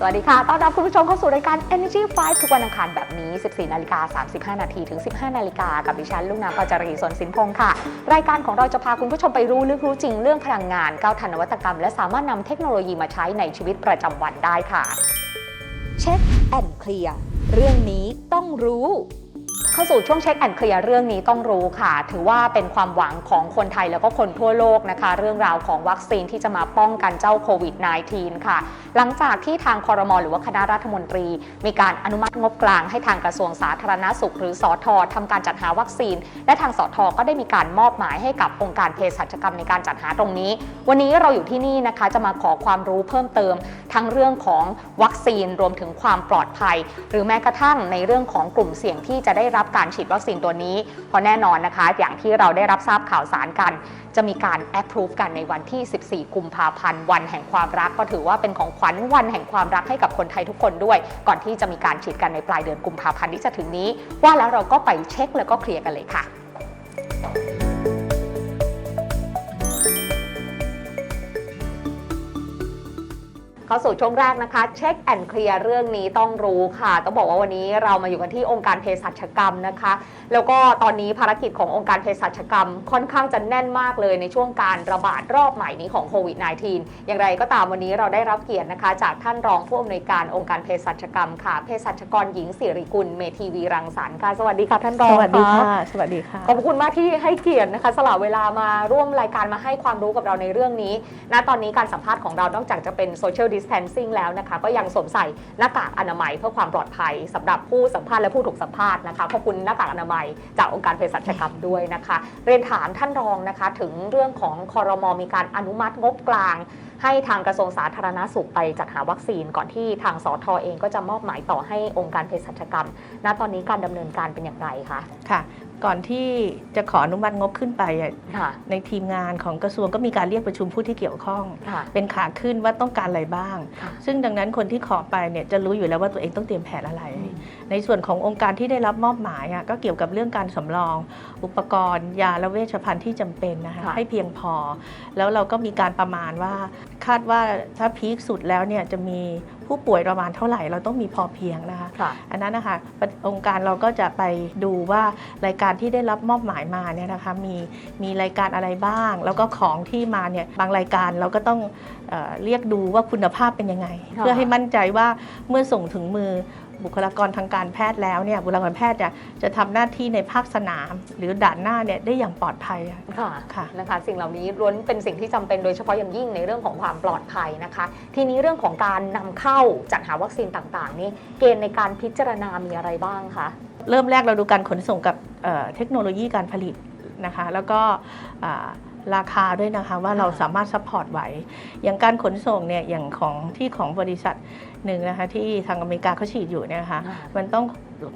สวัสดีค่ะ ต้อนรับคุณผู้ชมเข้าสู่รายการ Energy Five ทุกวันอังคารแบบนี้ 14 นาฬิกา 35 นาทีถึง 15 นาฬิกา กับดิฉันลูกน้ำปาจารีสนสินพงค์ค่ะ รายการของเราจะพาคุณผู้ชมไปรู้ลึกรู้จริงเรื่องพลังงาน ก้าวทันนวัตกรรม และสามารถนำเทคโนโลยีมาใช้ในชีวิตประจำวันได้ค่ะ เช็คแอนเคลียร์ เรื่องนี้ต้องรู้ เข้าสู่ช่วงเช็คแอนเคลียร์เรื่องนี้ต้องรู้ค่ะ ถือว่าเป็นความหวังของคนไทยแล้วก็คนทั่วโลกนะคะ เรื่องราวของวัคซีนที่จะมาป้องกันเจ้าโควิด -19 ค่ะ หลังจากที่ทางคอรมอหรือว่าคณะรัฐมนตรี มีการอนุมัติงบกลางให้ทางกระทรวงสาธารณสุข หรือสอททำการจัดหาวัคซีน และทางสอทก็ได้มีการมอบหมายให้กับองค์การเภสัชกรรมในการจัดหาตรงนี้ วันนี้เราอยู่ที่นี่นะคะจะมาขอความรู้เพิ่มเติม ทั้งเรื่องของวัคซีนรวมถึงความปลอดภัย หรือแม้กระทั่งในเรื่องของกลุ่มเสี่ยงที่จะได้รับการฉีดวัคซีนตัวนี้ เพราะแน่นอนนะคะ อย่างที่เราได้รับทราบข่าวสารกัน จะมีการ approve กันในวันที่ 14 กุมภาพันธ์ วันแห่งความรัก ก็ถือว่าเป็นของขวัญวันแห่งความรักให้กับคนไทยทุกคนด้วย ก่อนที่จะมีการฉีดกันในปลายเดือนกุมภาพันธ์ที่จะถึงนี้ ว่าแล้วเราก็ไปเช็คแล้วก็เคลียร์กันเลยค่ะ เข้าสู่ช่วงแรกนะคะเช็คแอนเคลียร์เรื่องนี้ต้องรู้ค่ะต้องบอกว่าวันนี้เรามาอยู่กันที่องค์การเภสัชกรรมนะคะ แล้วก็ตอนนี้ภารกิจขององค์การเภสัชกรรมค่อนข้างจะแน่นมากเลยในช่วงการระบาดรอบใหม่นี้ของโควิด -19 อย่างไรก็ตามวันนี้เราได้รับเกียรตินะคะ จากท่านรองผู้อำนวยการองค์การเภสัชกรรมค่ะเภสัชกรหญิงสิริกุลเมธีวีรังสรรค์ค่ะสวัสดีค่ะท่านรองสวัสดีค่ะสวัสดีค่ะขอบคุณมากที่ให้เกียรตินะคะ สละเวลามาร่วมรายการมาให้ความรู้กับเราในเรื่องนี้ณตอนนี้การสัมภาษณ์ของเรานอกจากจะเป็น social distancing แล้วนะคะ ก็ยังสวมใส่หน้ากากอนามัยเพื่อความปลอดภัยสำหรับผู้สัมภาษณ์และผู้ถูกสัมภาษณ์นะคะขอบคุณหน้ากากอนามัยจากองค์การเภสัชกรรมด้วยนะคะ เรียนถามท่านรองนะคะ ถึงเรื่องของคอรมอมีการอนุมัติงบกลาง ให้ทางกระทรวงสาธารณสุขไปจัดหาวัคซีน ก่อนที่ทางสอทอเองก็จะมอบหมายต่อให้องค์การเภสัชกรรมณตอนนี้การดำเนินการเป็นอย่างไรคะค่ะ ก่อนที่จะขออนุมัติงบขึ้นไปอะค่ะ ในทีมงานของกระทรวงก็มีการเรียกประชุมผู้ที่เกี่ยวข้อง ค่ะ เป็นขาขึ้นว่าต้องการอะไรบ้าง ค่ะซึ่งดังนั้นคนที่ขอไปเนี่ยจะรู้อยู่แล้วว่าตัวเองต้องเตรียมแผนอะไร อืม ในส่วนขององค์การที่ได้รับมอบหมายอะก็เกี่ยวกับเรื่องการสำรอง อุปกรณ์ ยาและเวชภัณฑ์ที่จำเป็นนะคะค่ะให้เพียงพอ แล้วเราก็มีการประมาณว่า คาดว่าถ้าพีคสุดแล้วเนี่ยจะมีผู้ป่วยประมาณเท่าไหร่เราต้องมีพอเพียงนะคะค่ะอันนั้นนะคะประองค์การเราก็จะไปดูว่ารายการที่ได้รับมอบหมายมาเนี่ยนะคะมีมีรายการอะไรบ้าง แล้วก็ของที่มาเนี่ยบางรายการเราก็ต้องเออเรียกดูว่าคุณภาพเป็นยังไงค่ะเพื่อให้มั่นใจว่าเมื่อส่งถึงมือ บุคลากรทางการแพทย์แล้วเนี่ยบุคลากรแพทย์จะจะทำหน้าที่ในภาคสนาม หรือด่านหน้าเนี่ยได้อย่างปลอดภัยอะค่ะค่ะนะคะ สิ่งเหล่านี้ล้วนเป็นสิ่งที่จำเป็นโดยเฉพาะอย่างยิ่งในเรื่องของความปลอดภัยนะคะ ทีนี้เรื่องของการนำเข้าจัดหาวัคซีนต่างๆ นี่เกณฑ์ในการพิจารณามีอะไรบ้างคะเริ่มแรกเราดูการขนส่งกับเอ่อเทคโนโลยีการผลิตนะคะ แล้วก็อ่าราคาด้วยนะคะว่าเราสามารถซัพพอร์ตไหว อย่างการขนส่งเนี่ยอย่างของที่ของบริษัทหนึ่งนะคะที่ทางอเมริกาเขาฉีดอยู่เนี่ยนะคะอ่ามันต้อง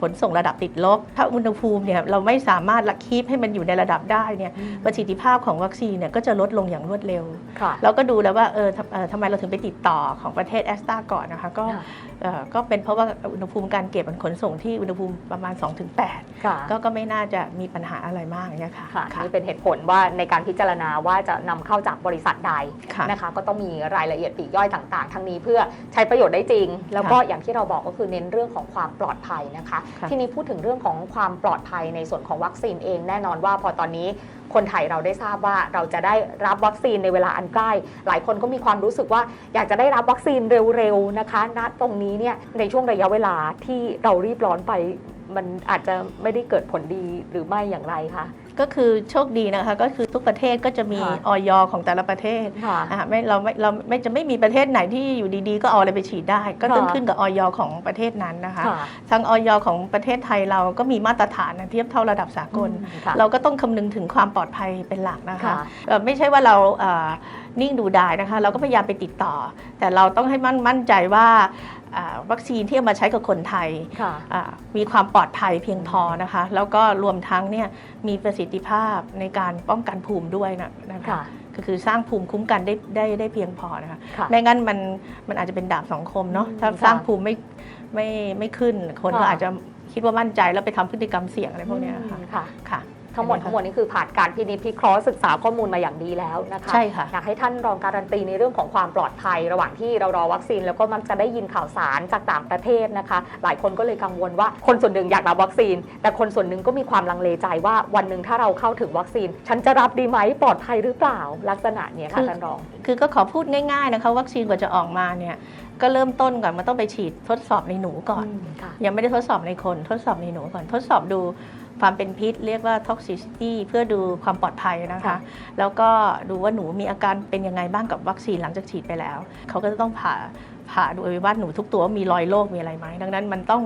ขนส่งระดับติดลบ ถ้าอุณหภูมิเนี่ยเราไม่สามารถละคีบให้มันอยู่ในระดับได้เนี่ยประสิทธิภาพของวัคซีนเนี่ยก็จะลดลงอย่างรวดเร็วค่ะเราก็ดูแล้วว่าเออทำเอ่อทำไมเราถึงไปติดต่อของประเทศแอสตราก่อนนะคะก็ค่ะเอ่อก็เป็นเพราะว่าอุณหภูมิการเก็บมันขนส่งที่อุณหภูมิประมาณ 2-8ค่ะก็ก็ไม่น่าจะมีปัญหาอะไรมากอย่างเงี้ยค่ะค่ะค่ะนี่เป็นเหตุผลว่าในการพิจารณาว่าจะนำเข้าจากบริษัทใดค่ะนะคะก็ต้องมีรายละเอียดปลีกย่อยต่าง ๆ ทั้งนี้เพื่อใช้ประโยชน์ได้จริงแล้วก็อย่างที่เราบอกก็คือเน้นเรื่องของความปลอดภัยนะคะค่ะทีนี้พูดถึงเรื่องของความปลอดภัยในส่วนของวัคซีนเองแน่นอนว่าพอตอนนี้ คนไทยเราได้ทราบว่าเราจะได้รับวัคซีนในเวลาอันใกล้ หลายคนก็มีความรู้สึกว่าอยากจะได้รับวัคซีนเร็วๆนะคะ ณ ตรงนี้เนี่ยในช่วงระยะเวลาที่เรารีบร้อนไปมันอาจจะไม่ได้เกิดผลดีหรือไม่อย่างไรคะก็คือโชคดีนะคะก็คือทุกประเทศก็จะมีค่ะออยของแต่ละประเทศค่ะอะไม่เราไม่เราไม่จะไม่มีประเทศไหนที่อยู่ดีๆ ก็เอาอะไรไปฉีดได้ ก็ต้องค่ะขึ้นกับออยของประเทศนั้นนะคะค่ะทางออยของประเทศไทยเราก็มีมาตรฐานนะเทียบเท่าระดับสากลค่ะเราก็ต้องคำนึงถึงความปลอดภัยเป็นหลักนะคะค่ะเอ่อไม่ใช่ว่าเราเอ่อนิ่งดูดายนะคะ เราก็พยายามไปติดต่อ แต่เราต้องให้มั่นมั่นใจว่าอ่าวัคซีนที่เอามาใช้กับคนไทยค่ะอ่ามีความปลอดภัยเพียงพอนะคะ แล้วก็รวมทั้งเนี่ยมีประสิทธิภาพในการป้องกันภูมิด้วยนะนะคะค่ะก็คือสร้างภูมิคุ้มกันได้ได้ได้เพียงพอนะคะค่ะไม่งั้นมันมันอาจจะเป็นดาบสองคมเนาะอืมถ้าค่ะสร้างภูมิไม่ไม่ไม่ขึ้นคนก็ค่ะอาจจะคิดว่ามั่นใจแล้วไปทำพฤติกรรมเสี่ยงอะไรพวกเนี้ยค่ะค่ะค่ะ ทั้งหมดทั้งมวลนี่คือผ่านการพินิจพิเคราะห์ศึกษาข้อมูลมาอย่างดีแล้วนะคะใช่ค่ะอยากให้ท่านรองการันตีในเรื่องของความปลอดภัย ระหว่างที่เรารอวัคซีนแล้วก็มักจะได้ยินข่าวสารจากต่างประเทศนะคะ หลายคนก็เลยกังวลว่าคนส่วนหนึ่งอยากรับวัคซีน แต่คนส่วนหนึ่งก็มีความลังเลใจว่าวันหนึ่งถ้าเราเข้าถึงวัคซีน ฉันจะรับดีไหมปลอดภัยหรือเปล่าลักษณะเนี้ยคืค่ะอท่านรอง คือก็ขอพูดง่ายๆนะคะวัคซีนกว่าจะออกมาเนี่ยก็เริ่มต้นก่อนมันต้องไปฉีดทดสอบในหนูก่อนค่ะยังไม่ได้ทดสอบในคนทดสอบในหนูก่อนทดสอบดู ความเป็นพิษ เรียกว่า toxicity เพื่อดูความปลอดภัยนะคะค่ะแล้วก็ดูว่าหนูมีอาการเป็นยังไงบ้างกับวัคซีนหลังจากฉีดไปแล้ว เขาก็จะต้องผ่าผ่าดูอวัยวะหนูทุกตัวว่ามีรอยโรคมีอะไรไหมดังนั้นมันต้อง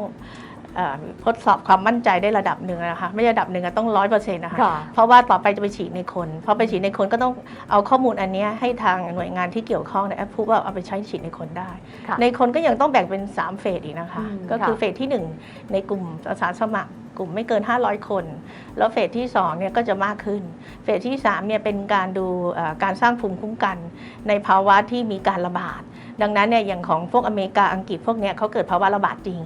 เออทดสอบความมั่นใจได้ระดับหนึ่งนะคะไม่ใช่ระดับหนึ่งอะต้องร้อยเปอร์เซ็นต์นะคะค่ะเพราะว่าต่อไปจะไปฉีดในคนพอไปฉีดในคนก็ต้องเอาข้อมูลอันเนี้ยให้ทางหน่วยงานที่เกี่ยวข้องในแอปพูว่าเอาไปใช้ฉีดในคนได้ค่ะในคนก็ยังต้องแบ่งเป็น 3 เฟสอีกนะคะอืมก็คือค่ะเฟสที่ 1 ในกลุ่มอาสาสมัคร กลุ่มไม่เกิน 500 คน แล้วเฟสที่2เนี่ยก็จะมากขึ้น เฟสที่3เนี่ยเป็นการดูเอ่อการสร้างภูมิคุ้มกัน ในภาวะที่มีการระบาด ดังนั้นเนี่ยอย่างของพวกอเมริกาอังกฤษพวกเนี้ยเขาเกิดภาวะระบาดจริง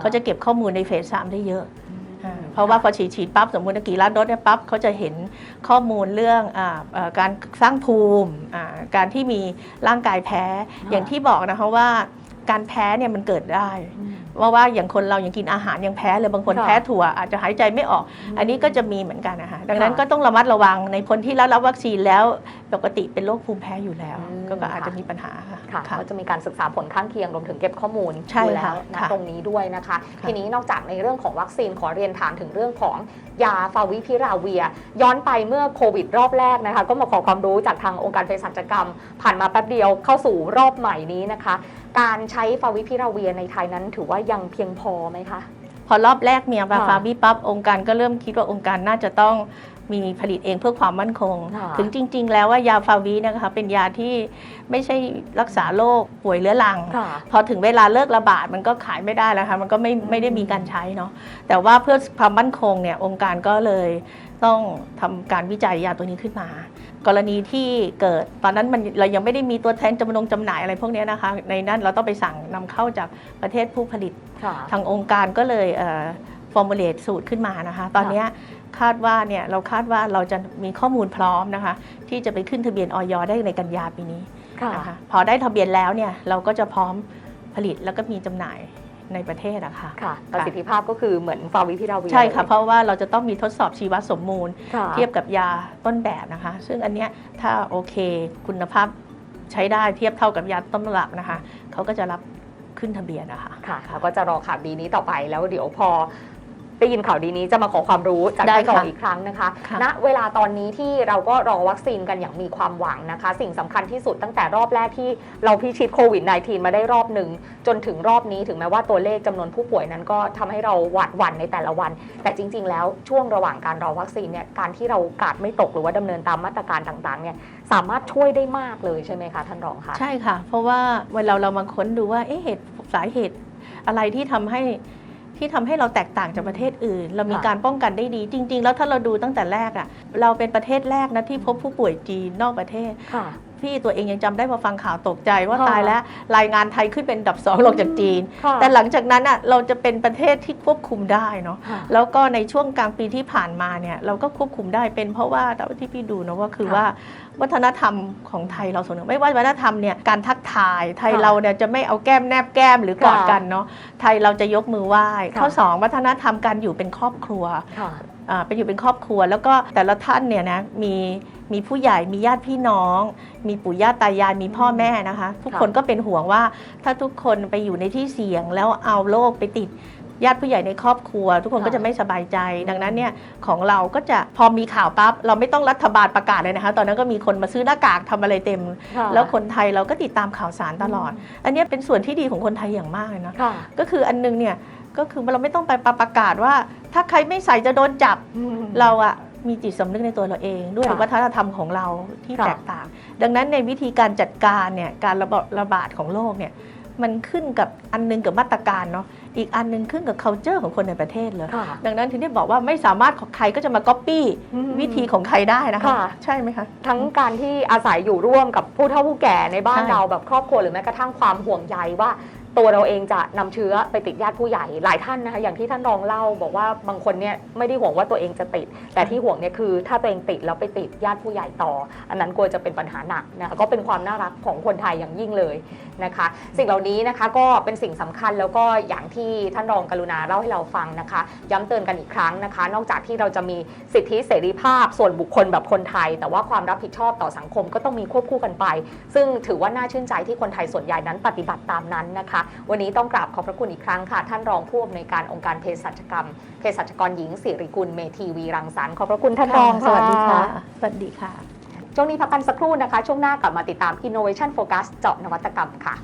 เขาจะเก็บข้อมูลในเฟสสามได้เยอะอ่าเพราะว่าพอฉีดฉีดปั๊บสมมติว่ากี่ล้านโดสเนี่ยปั๊บเขาจะเห็นข้อมูลเรื่องอาเอ่อการสร้างภูมิอ่าการที่มีร่างกายแพ้อย่างที่บอกนะคะว่าการแพ้เนี่ยมันเกิดได้ ว่าว่าอย่างคนเรายังกินอาหารยังแพ้เลยบางคนค่ะแพ้ถั่วอาจจะหายใจไม่ออก อันนี้ก็จะมีเหมือนกันนะคะดังนั้นค่ะ ก็ต้องระมัดระวังในคนที่รับรับวัคซีนแล้ว ปกติเป็นโรคภูมิแพ้อยู่แล้วอืมก็ก็อาจจะค่ะมีปัญหาค่ะค่ะค่ะก็จะมีการศึกษาผลข้างเคียงรวมถึงเก็บข้อมูลใช่อยู่แล้วค่ะนะค่ะตรงนี้ด้วยนะคะค่ะทีนี้นอกจากในเรื่องของวัคซีนขอเรียนถามถึงเรื่องของยาฟาวิพิราเวีย ย้อนไปเมื่อโควิดรอบแรกนะคะ ก็มาขอความรู้จากทางองค์การเภสัชกรรม ผ่านมาแป๊บเดียวเข้าสู่รอบใหม่นี้นะคะ การใช้ฟาวิพิราเวียในไทยนั้นถือว่ายังเพียงพอไหมคะ พอรอบแรกมีอาค่ะฟาบีปั๊บองค์การก็เริ่มคิดว่าองค์การน่าจะต้องมีผลิตเองเพื่อความมั่นคงค่ะถึงจริง ๆ แล้วว่ายาฟาวีนะคะเป็นยาที่ไม่ใช่รักษาโรคป่วยเรื้อรังค่ะพอถึงเวลาเลิกระบาดมันก็ขายไม่ได้แล้วค่ะมันก็ไม่ไม่ได้มีการใช้เนาะแต่ว่าเพื่อความมั่นคงเนี่ยองค์การก็เลย ต้องทำการวิจัยยาตัวนี้ขึ้นมา กรณีที่เกิดตอนนั้นมันเรายังไม่ได้มีตัวแทนจำนงจำหน่ายอะไรพวกเนี้ยนะคะ ในนั้นเราต้องไปสั่งนำเข้าจากประเทศผู้ผลิตค่ะทางองค์การก็เลยฟอร์มูลเลตสูตรขึ้นมานะคะ ตอนเนี้ยคาดว่าเนี่ยเราคาดว่าเราจะมีข้อมูลพร้อมนะคะ ที่จะไปขึ้นทะเบียนออยได้ในกันยาปีนี้ค่ะนะคะพอได้ทะเบียนแล้วเนี่ยเราก็จะพร้อมผลิตแล้วก็มีจำหน่าย ในประเทศอะค่ะค่ะประสิทธิภาพก็คือเหมือนฟาวิพิราเวียใช่ค่ะเลยเพราะว่าเราจะต้องมีทดสอบชีวสมมูลค่ะเทียบกับยาต้นแบบนะคะ ซึ่งอันเนี้ยถ้าโอเคคุณภาพใช้ได้เทียบเท่ากับยาต้นตำรับนะคะเขาก็จะรับขึ้นทะเบียนนะคะค่ะเราก็จะรอข่าวดีนี้ต่อไปแล้วเดี๋ยวพอ ได้ยินข่าวดีนี้จะมาขอความรู้จากได้ท่านรองค่ะอีกครั้งนะคะ ค่ะณเวลาตอนนี้ที่เราก็รอวัคซีนกันอย่างมีความหวังนะคะ สิ่งสำคัญที่สุดตั้งแต่รอบแรกที่เราพิชิตโควิด -19 มาได้รอบหนึ่ง จนถึงรอบนี้ถึงแม้ว่าตัวเลขจำนวนผู้ป่วยนั้นก็ทำให้เราหวาดหวั่นในแต่ละวัน แต่จริง ๆ แล้วช่วงระหว่างการรอวัคซีนเนี่ยการที่เรากาดไม่ตกหรือว่าดำเนินตามมาตรการต่างๆเนี่ยสามารถช่วยได้มากเลยใช่ไหมคะท่านรองคะ ใช่ค่ะ เพราะว่าเวลาเรามาค้นดูว่าเอ๊ะเหตุสาเหตุอะไรที่ทำให้ ที่ทำให้เราแตกต่างจากประเทศอื่น เรามีค่ะการป้องกันได้ดี จริง ๆ แล้วถ้าเราดูตั้งแต่แรกอะเราเป็นประเทศแรกนะที่พบผู้ป่วยจีนนอกประเทศ ค่ะพี่ตัวเองยังจำได้พอฟังข่าวตกใจว่าค่ะตายแล้วรายงานไทยขึ้นเป็นอันดับสองลงจากจีนค่ะแต่หลังจากนั้นอะเราจะเป็นประเทศที่ควบคุมได้เนาะค่ะแล้วก็ในช่วงกลางปีที่ผ่านมาเนี่ยเราก็ควบคุมได้เป็นเพราะว่าแต่ว่าที่พี่ดูนะว่าคือค่ะว่าวัฒนธรรมของไทยเราส่วนหนึ่งไม่ว่าวัฒนธรรมเนี่ยการทักทายไทยค่ะเราเนี่ยจะไม่เอาแก้มแนบแก้มหรือกอดค่ะกันเนาะไทยเราจะยกมือไหว้ค่ะข้อสองวัฒนธรรมการอยู่เป็นครอบครัวค่ะอ่า เป็นอยู่เป็นครอบครัว แล้วก็แต่ละท่านเนี่ยนะมีมีผู้ใหญ่มีญาติพี่น้อง มีปู่ย่าตายายมีพ่อแม่นะคะ ทุกค่ะคนก็เป็นห่วงว่าถ้าทุกคนไปอยู่ในที่เสี่ยง แล้วเอาโรคไปติดญาติผู้ใหญ่ในครอบครัว ทุกคนค่ะก็จะไม่สบายใจ ดังนั้นเนี่ยของเราก็จะพอมีข่าวปั๊บเราไม่ต้องรัฐบาลประกาศเลยนะคะ ตอนนั้นก็มีคนมาซื้อหน้ากากทำอะไรเต็มค่ะแล้วคนไทยเราก็ติดตามข่าวสารตลอด อันเนี้ยเป็นส่วนที่ดีของคนไทยอย่างมากเลยนะค่ะก็คืออันนึงเนี่ย ก็คือเราไม่ต้องไปประกาศว่า ถ้าใครไม่ใส่จะโดนจับอืมเราอะมีจิตสำนึกในตัวเราเอง ด้วยค่ะวัฒนธรรมของเราที่ค่ะแตกต่าง ดังนั้นในวิธีการจัดการเนี่ยการระบาดระบาดของโรคเนี่ยมันขึ้นกับอันนึงกับมาตรการเนาะอีกอันหนึ่งขึ้นกับ culture ของคนในประเทศเลยค่ะดังนั้นถึงได้บอกว่าไม่สามารถของใครก็จะมา copy อืมวิธีของใครได้นะคะค่ะใช่ไหมคะ ทั้งการที่อาศัยอยู่ร่วมกับผู้เฒ่าผู้แก่ในบ้านใช่เราแบบครอบครัวหรือแม้กระทั่งความห่วงใยว่า ตัวเราเองจะนำเชื้อไปติดญาติผู้ใหญ่หลายท่านนะคะอย่างที่ท่านรองเล่าบอกว่าบางคนเนี่ยไม่ได้ห่วงว่าตัวเองจะติด แต่ที่ห่วงเนี่ยคือ ถ้าตัวเองติดแล้วไปติดญาติผู้ใหญ่ต่อ อันนั้นกลัวจะเป็นปัญหาหนักนะคะก็เป็นความน่ารักของคนไทยอย่างยิ่งเลยนะคะ สิ่งเหล่านี้นะคะก็เป็นสิ่งสำคัญแล้วก็อย่างที่ท่านรองกรุณาเล่าให้เราฟังนะคะ ย้ำเตือนกันอีกครั้งนะคะ นอกจากที่เราจะมีสิทธิเสรีภาพส่วนบุคคลแบบคนไทย แต่ว่าความรับผิดชอบต่อสังคมก็ต้องมีควบคู่กันไป ซึ่งถือว่าน่าชื่นใจที่คนไทยส่วนใหญ่นั้นปฏิบัติตามนั้นนะคะวันนี้ต้องกราบขอบพระคุณอีกครั้งค่ะ ท่านรองผู้อำนวยการองค์การเภสัชกรรมเภสัชกรหญิงสิริกุลเมธีวีรังสรรค์ขอบพระคุณท่านรองสวัสดีค่ะ สวัสดีค่ะ ช่วงนี้พักกันสักครู่นะคะ ช่วงหน้ากลับมาติดตาม Innovation Focus เจาะนวัตกรรมค่ะ